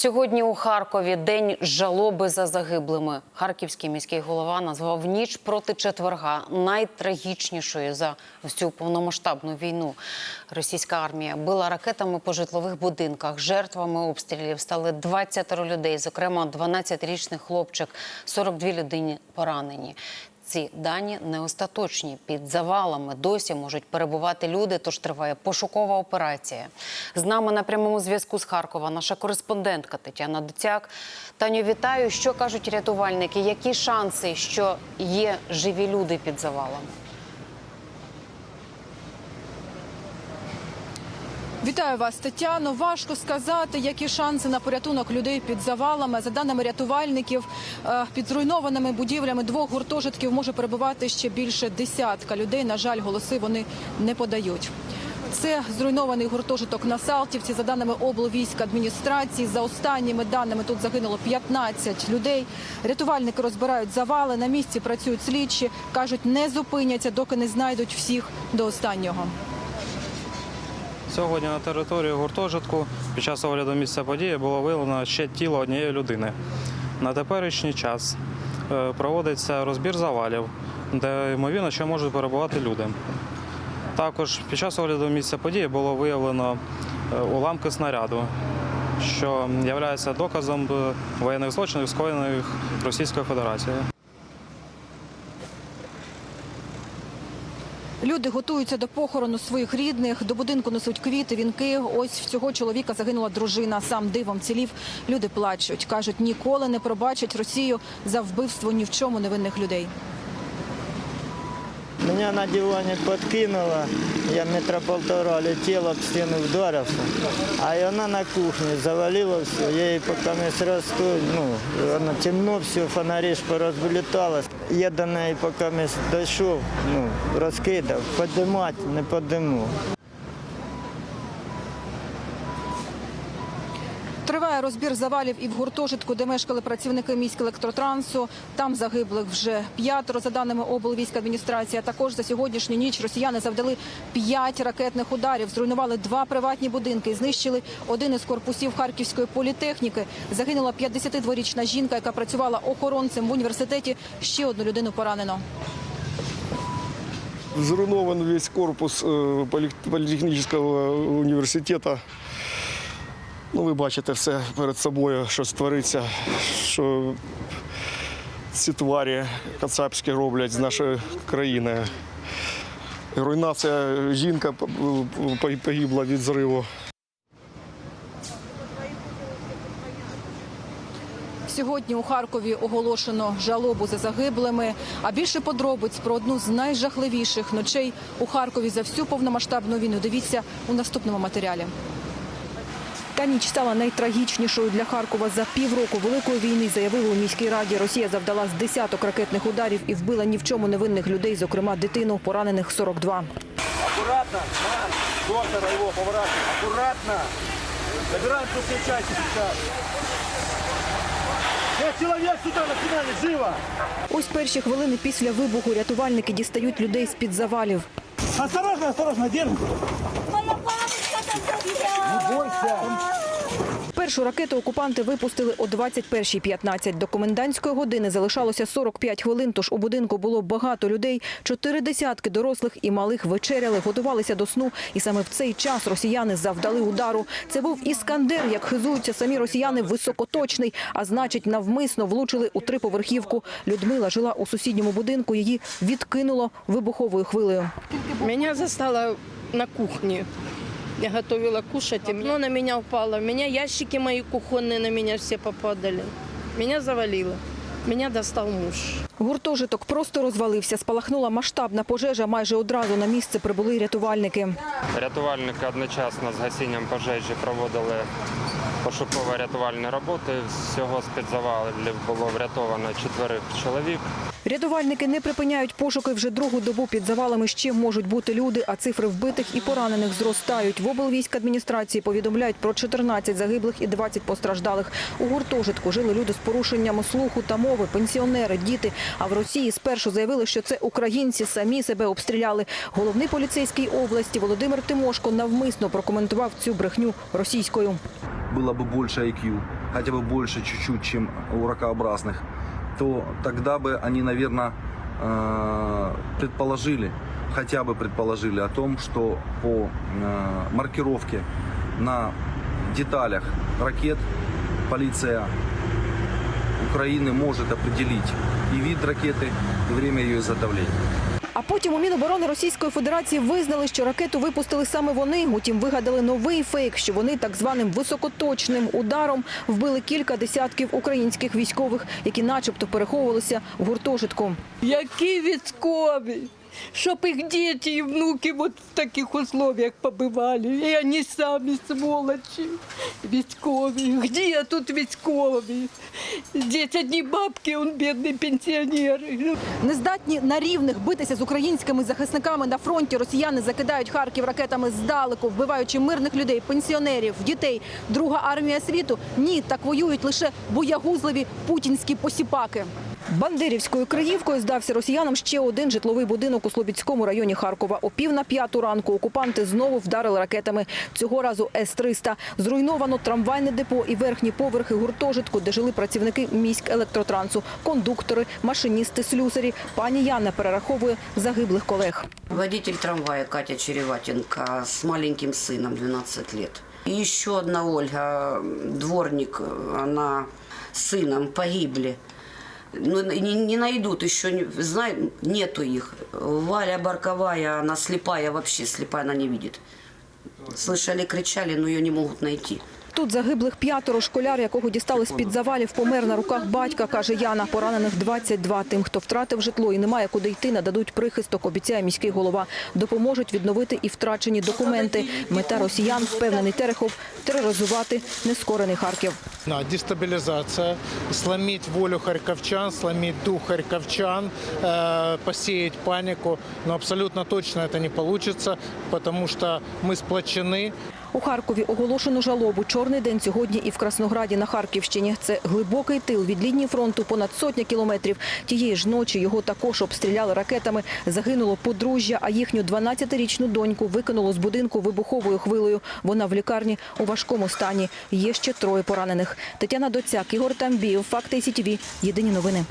Сьогодні у Харкові день жалоби за загиблими. Харківський міський голова назвав ніч проти четверга найтрагічнішою за всю повномасштабну війну. Російська армія била ракетами по житлових будинках. Жертвами обстрілів стали 20 людей, зокрема 12-річний хлопчик, 42 людині поранені. Ці дані не остаточні. Під завалами досі можуть перебувати люди, тож триває пошукова операція. З нами на прямому зв'язку з Харкова наша кореспондентка Тетяна Доцяк. Таню, вітаю. Що кажуть рятувальники? Які шанси, що є живі люди під завалами? Вітаю вас, Тетяно. Важко сказати, які шанси на порятунок людей під завалами. За даними рятувальників, е, під зруйнованими будівлями двох гуртожитків може перебувати ще більше десятка людей. На жаль, голоси вони не подають. Це зруйнований гуртожиток на Салтівці. За даними облвійськ адміністрації, за останніми даними тут загинуло 15 людей. Рятувальники розбирають завали. На місці працюють слідчі. кажуть, не зупиняться, доки не знайдуть всіх до останнього. Сьогодні на території гуртожитку під час огляду місця події було виявлено ще тіло однієї людини. На теперішній час е, проводиться розбір завалів, де ймовірно ще можуть перебувати люди. Також під час огляду місця події було виявлено е, уламки снаряду, що є доказом е, воєнних злочинів, скоєних Російською Федерацією. Люди готуються до похорону своїх рідних. До будинку несуть квіти, вінки. Ось в цього чоловіка загинула дружина. Сам дивом цілів. Люди плачуть. кажуть, ніколи не пробачать Росію за вбивство ні в чому невинних людей. Меня на диване подкинуло, я метра полтора летел, об стену вдарився, а і вона на кухні завалила все, я її поки не срасту, ну, воно темно, все, фонарі ж порозвилітали. Я до неї поки дійшов, ну, розкидав, подимати не подиму. Триває розбір завалів і в гуртожитку, де мешкали працівники міськелектротрансу. Там загиблих вже п'ятеро, за даними облвійськадміністрації. А також за сьогоднішню ніч росіяни завдали п'ять ракетних ударів, зруйнували два приватні будинки, знищили один із корпусів Харківської політехніки. Загинула 52-річна жінка, яка працювала охоронцем в університеті. Ще одну людину поранено. Зруйнован весь корпус е, політехнічного університету. Ну, ви бачите все перед собою, що твориться, що ці тварі кацапські роблять з нашої країни. Руйнація жінка погибла від зриву. Сьогодні у Харкові оголошено жалобу за загиблими. А більше подробиць про одну з найжахливіших ночей у Харкові за всю повномасштабну війну. Дивіться у наступному матеріалі. Та ніч стала найтрагічнішою для Харкова за півроку великої війни. Заявили у міській раді. Росія завдала з десяток ракетних ударів і вбила ні в чому невинних людей, зокрема дитину, поранених 42. Аккуратно, на, доктора его поворачивай. Аккуратно. Забираем после части сейчас. Э, человек сюда, на финале, живо! Ось перші хвилини після вибуху рятувальники дістають людей з під завалів. Осторожно, осторожно, бабушка там забежала. Першу ракету окупанти випустили о 21.15. До комендантської години залишалося 45 хвилин, тож у будинку було багато людей. Чотири десятки дорослих і малих вечеряли, готувалися до сну. І саме в цей час росіяни завдали удару. Це був «Іскандер», як хизуються самі росіяни, високоточний, а значить навмисно влучили у триповерхівку. Людмила жила у сусідньому будинку, її відкинуло вибуховою хвилею. Меня застала на кухне. Я готовила кушать, и оно на меня упало. Меня ящики мои кухонные на меня все попадали. Меня завалило. Меня достал муж. Гуртожиток просто розвалився. Спалахнула масштабна пожежа. Майже одразу на місце прибули рятувальники. Рятувальники одночасно з гасінням пожежі проводили пошуково-рятувальні роботи. Всього з-під завалів було врятовано чотирьох чоловік. Рятувальники не припиняють пошуки вже другу добу. Під завалами ще можуть бути люди, а цифри вбитих і поранених зростають. В облвійськ адміністрації повідомляють про 14 загиблих і 20 постраждалих. У гуртожитку жили люди з порушеннями слуху та мови, пенсіонери, діти. А в Росії спершу заявили, що це українці самі себе обстріляли. Головний поліцейський області Володимир Тимошко навмисно прокоментував цю брехню російською. было бы больше IQ. хотя бы больше чуть-чуть, чем у ракообразных, То тогда бы они, наверное, предположили, хотя бы предположили о том, что по э, маркировке на деталях ракет полиция Украины может определить и вид ракеты, и время ее изготовления. А потім у Міноборони Російської Федерації визнали, що ракету випустили саме вони. Утім, вигадали новий фейк, що вони так званим високоточним ударом вбили кілька десятків українських військових, які начебто переховувалися в гуртожитку. Які військові? Щоб їх діти і внуки от в таких условиях побивали. І вони самі сволочі. Військові. Где тут військові? Здесь одні бабки, он бідні пенсіонери. Нездатні на рівних битися з українськими захисниками на фронті. Росіяни закидають Харків ракетами здалеку, вбиваючи мирних людей, пенсіонерів, дітей. Друга армія світу ні, так воюють лише боягузливі путінські посіпаки. Бандерівською Криївкою здався росіянам ще один житловий будинок у Слобідському районі Харкова. О пів на п'яту ранку окупанти знову вдарили ракетами. Цього разу С-300. Зруйновано трамвайне депо і верхні поверхи гуртожитку, де жили працівники міськелектротрансу, кондуктори, машиністи, слюсарі. Пані Яна перераховує загиблих колег. Водитель трамвая Катя Череватенко с маленьким сыном 12 лет. И еще одна Ольга, дворник, она с сыном погибли. Ну, не, не найдут еще, не, знаю, нету их. Валя Барковая, она слепая вообще, слепая, она не видит. Слышали, кричали, но ее не могут найти. Тут загиблих п'ятеро. Школяр, якого дістали з-під завалів, помер на руках батька, каже Яна. Поранених 22. Тим, хто втратив житло і немає куди йти, нададуть прихисток, обіцяє міський голова. Допоможуть відновити і втрачені документи. Мета росіян, впевнений Терехов, тероризувати нескорений Харків. Да, дестабилизация, сломить волю харьковчан, сломить дух харьковчан, э, посеять панику. Но абсолютно точно это не получится, потому что мы сплочены. У Харкові оголошено жалобу. Чорний день сьогодні і в Краснограді на Харківщині. Це глибокий тил від лінії фронту понад сотня кілометрів. Тієї ж ночі його також обстріляли ракетами. Загинуло подружжя, а їхню 12-річну доньку викинуло з будинку вибуховою хвилею. Вона в лікарні у важкому стані. Є ще троє поранених. Тетяна Доцяк, Ігор Тамбіїв, Факти СІТВ. Єдині новини.